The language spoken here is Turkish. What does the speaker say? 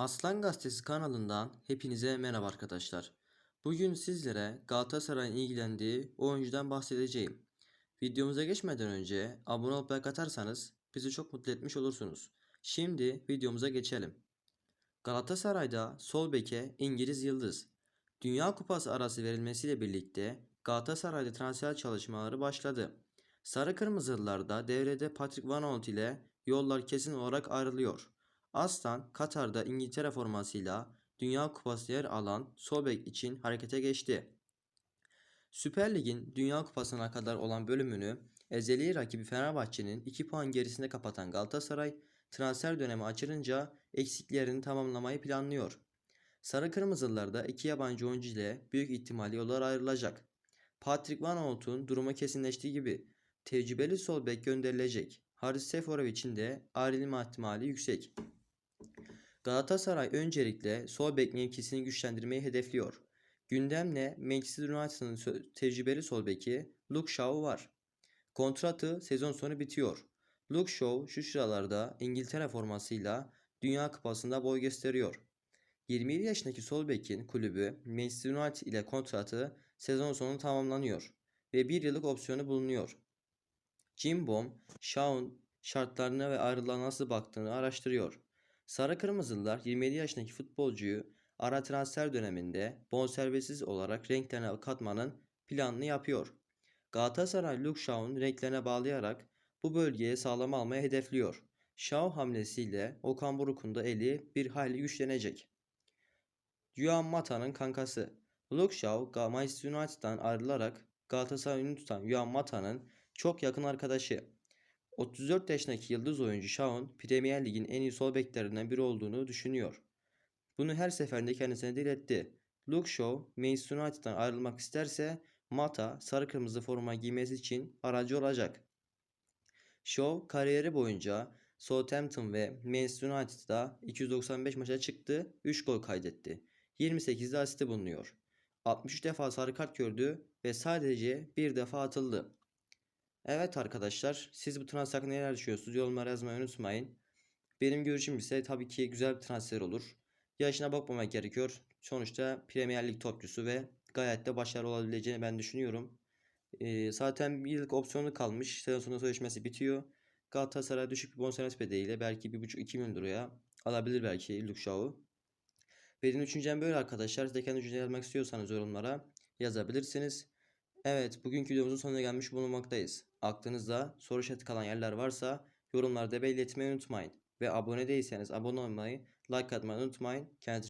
Aslan Gazetesi kanalından hepinize merhaba arkadaşlar. Bugün sizlere Galatasaray'ın ilgilendiği oyuncudan bahsedeceğim. Videomuza geçmeden önce abone olup like atarsanız bizi çok mutlu etmiş olursunuz. Şimdi videomuza geçelim. Galatasaray'da sol beke İngiliz Yıldız. Dünya Kupası arası verilmesiyle birlikte Galatasaray'da transfer çalışmaları başladı. Sarı Kırmızılılarda devrede Patrick Van Aanholt ile yollar kesin olarak ayrılıyor. Aslan Katar'da İngiltere formasıyla Dünya Kupası yer alan sol bek için harekete geçti. Süper Lig'in Dünya Kupası'na kadar olan bölümünü ezeli rakibi Fenerbahçe'nin 2 puan gerisinde kapatan Galatasaray transfer dönemi açılınca eksiklerini tamamlamayı planlıyor. Sarı Kırmızılılarda iki yabancı oyuncu ile büyük ihtimalle yollar ayrılacak. Patrick Van Aanholt'un durumu kesinleştiği gibi tecrübeli sol bek gönderilecek. Haris Seferovic'in de ayrılma ihtimali yüksek. Galatasaray öncelikle sol bek mevkisini güçlendirmeyi hedefliyor. Gündemle Manchester United'ın tecrübeli sol beki Luke Shaw var. Kontratı sezon sonu bitiyor. Luke Shaw şu sıralarda İngiltere formasıyla Dünya Kupası'nda boy gösteriyor. 27 yaşındaki sol bekin kulübü Manchester United ile kontratı sezon sonu tamamlanıyor ve bir yıllık opsiyonu bulunuyor. Jim Bom, Shaw'un şartlarına ve ayrılığa nasıl baktığını araştırıyor. Sarı Kırmızılılar 27 yaşındaki futbolcuyu ara transfer döneminde bonservisiz olarak renklerine katmanın planını yapıyor. Galatasaray Luke Shaw'un renklerine bağlayarak bu bölgeye sağlam almayı hedefliyor. Shaw hamlesiyle Okan Buruk'un da eli bir hayli güçlenecek. Juan Mata'nın kankası. Luke Shaw, Manchester United'dan ayrılarak Galatasaray'ı tutan Juan Mata'nın çok yakın arkadaşı. 34 yaşındaki yıldız oyuncu Shaw'un Premier Lig'in en iyi sol beklerinden biri olduğunu düşünüyor. Bunu her seferinde kendisine dil etti. Luke Shaw, Manchester United'dan ayrılmak isterse Mata sarı kırmızı forma giymesi için aracı olacak. Shaw kariyeri boyunca Southampton ve Manchester United'da 295 maça çıktı, 3 gol kaydetti. 28'de asisti bulunuyor. 63 defa sarı kart gördü ve sadece bir defa atıldı. Evet arkadaşlar, siz bu transfer hakkında neler düşünüyorsunuz? Yorumlara yazmayı unutmayın. Benim görüşüm ise tabii ki güzel bir transfer olur. Yaşına bakmamak gerekiyor. Sonuçta Premier Lig topçusu ve gayet de başarılı olabileceğini ben düşünüyorum. Ee, zaten bir yıllık opsiyonu kalmış. Sezon sonunda sözleşmesi bitiyor. Galatasaray düşük bir bonservis bedeliyle belki 1,5-2 milyon liraya alabilir belki Shaw'u. Benim düşüncem böyle arkadaşlar. Siz de kendi yazmak istiyorsanız yorumlara yazabilirsiniz. Evet, bugünkü videomuzun sonuna gelmiş bulunmaktayız. Aklınızda soru işareti kalan yerler varsa yorumlarda belirtmeyi unutmayın. Ve abone değilseniz abone olmayı, like atmayı unutmayın. Kendinize